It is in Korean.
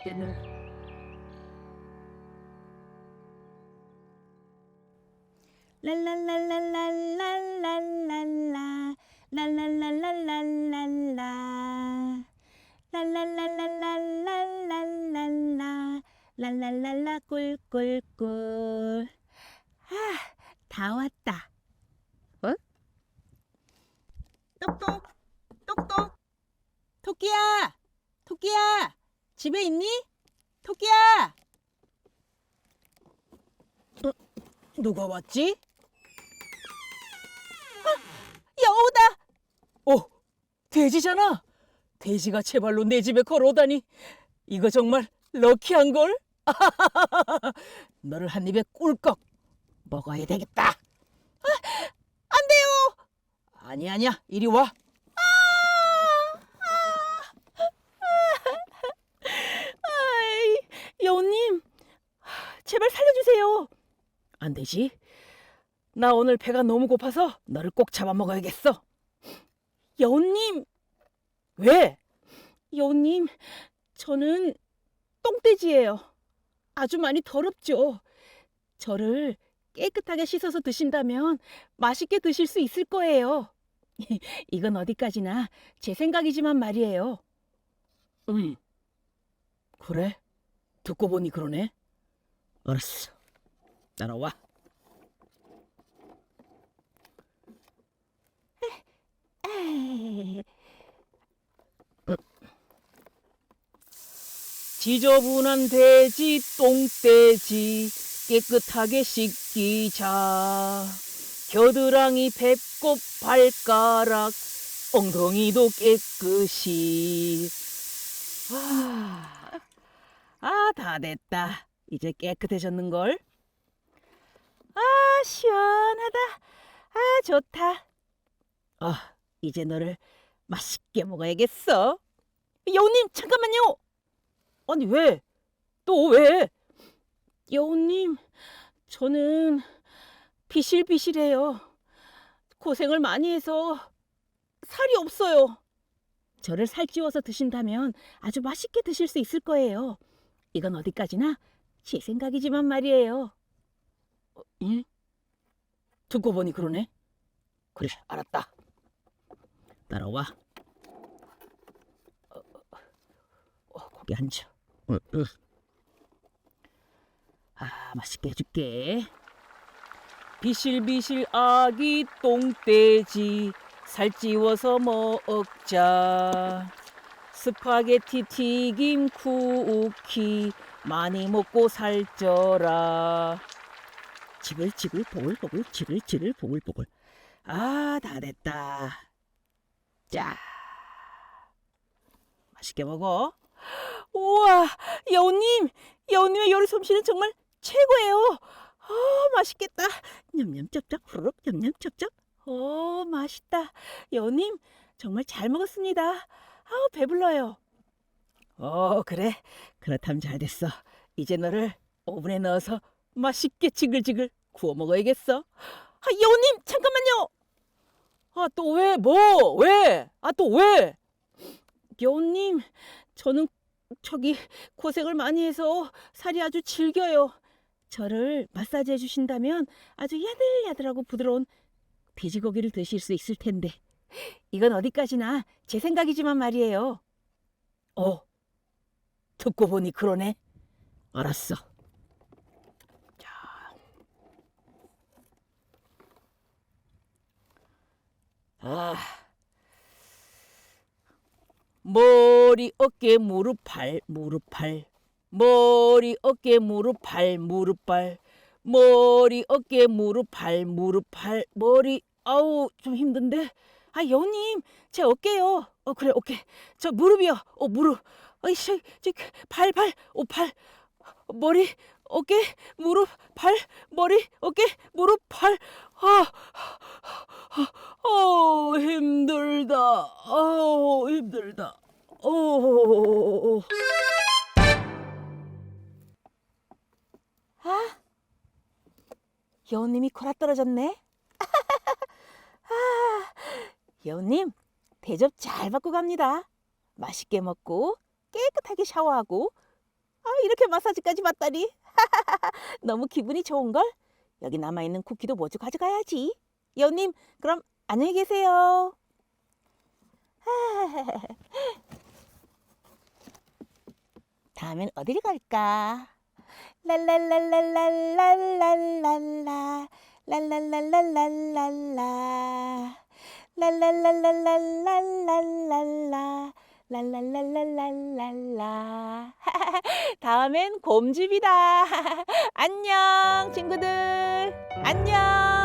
맛있겠는데. 랄랄랄랄랄랄랄라 랄랄랄랄랄랄라 랄랄랄랄랄랄랄라 랄랄랄라 꿀꿀꿀 아 다 왔다 어? 똑똑 똑똑 토끼야 토끼야 집에 있니? 토끼야 어, 누가 왔지? 여우다. 어, 돼지잖아. 돼지가 제 발로 내 집에 걸어오다니. 이거 정말 럭키한 걸. 너를 한 입에 꿀꺽 먹어야 되겠다. 아, 안 돼요. 아니 아니야. 이리 와. 아이, 여우님, 제발 살려주세요. 안 되지. 나 오늘 배가 너무 고파서 너를 꼭 잡아먹어야겠어. 여우님, 왜? 여우님, 저는 똥돼지예요. 아주 많이 더럽죠. 저를 깨끗하게 씻어서 드신다면 맛있게 드실 수 있을 거예요. 이건 어디까지나 제 생각이지만 말이에요. 음. 그래? 듣고 보니 그러네. 알았어. 따라와. 에이, 지저분한 돼지 똥돼지 깨끗하게 씻기자 겨드랑이 배꼽 발가락 엉덩이도 깨끗이 아다 됐다 이제 깨끗해졌는걸 아, 시원하다. 아, 좋다. 아 이제 너를 맛있게 먹어야겠어 여우님, 잠깐만요. 아니 왜 또 왜? 여우님, 저는 비실비실해요. 고생을 많이 해서 살이 없어요. 저를 살찌워서 드신다면 아주 맛있게 드실 수 있을 거예요. 이건 어디까지나 제 생각이지만 말이에요. 응? 듣고 보니 그러네. 그래, 알았다. 따라와. 어, 어, 어, 거기 앉아. 어, 어. 아, 맛있게 해줄게. 비실비실 아기 똥돼지 살찌워서 먹자. 스파게티 튀김 쿠키 많이 먹고 살쪄라. 지글지글 보글보글 지글지글 보글보글 아 다 됐다 자 맛있게 먹어 우와, 여우님, 여우님의 요리 솜씨는 정말 최고예요. 아, 맛있겠다. 냠냠 쩝쩝, 후루룩 냠냠 쩝쩝. 어, 맛있다. 여우님, 정말 잘 먹었습니다. 아우, 배불러요. 어 그래 그렇다면 잘 됐어 이제 너를 오븐에 넣어서 맛있게 지글지글 구워 먹어야겠어 아, 여우님, 잠깐만요. 아 또 왜? 뭐? 왜? 아 또 왜? 여우님, 저는 저기 고생을 많이 해서 살이 아주 질겨요. 저를 마사지 해주신다면 아주 야들야들하고 부드러운 돼지고기를 드실 수 있을 텐데. 이건 어디까지나 제 생각이지만 말이에요. 어? 듣고 보니 그러네. 알았어 아 머리 어깨 무릎 발 무릎 발 머리 어깨 무릎 발 무릎 발 머리 어깨 무릎 발 무릎 발 머리 아우 좀 힘든데 아, 여우님, 제 어깨요. 어, 그래, 어깨. 저 무릎이요. 어, 무릎. 어이씨, 저, 발, 발, 오, 발. 머리, 어깨, 무릎, 발, 머리, 어깨, 무릎, 발. 아, 어 힘들다 어 힘들다 어 아, 여우님이 코라 떨어졌네. 아, 여우님, 대접 잘 받고 갑니다. 맛있게 먹고 깨끗하게 샤워하고 아, 이렇게 마사지까지 받다니. 너무 기분이 좋은 걸? 여기 남아 있는 쿠키도 모두 가져가야지. 여우님, 그럼 안녕히 계세요. 다음엔 어디를 갈까? 랄랄랄랄랄랄랄랄라 랄랄랄랄랄랄라 랄랄랄랄랄랄랄라 랄랄랄랄랄랄라 다음엔 곰집이다. 안녕 친구들. 안녕.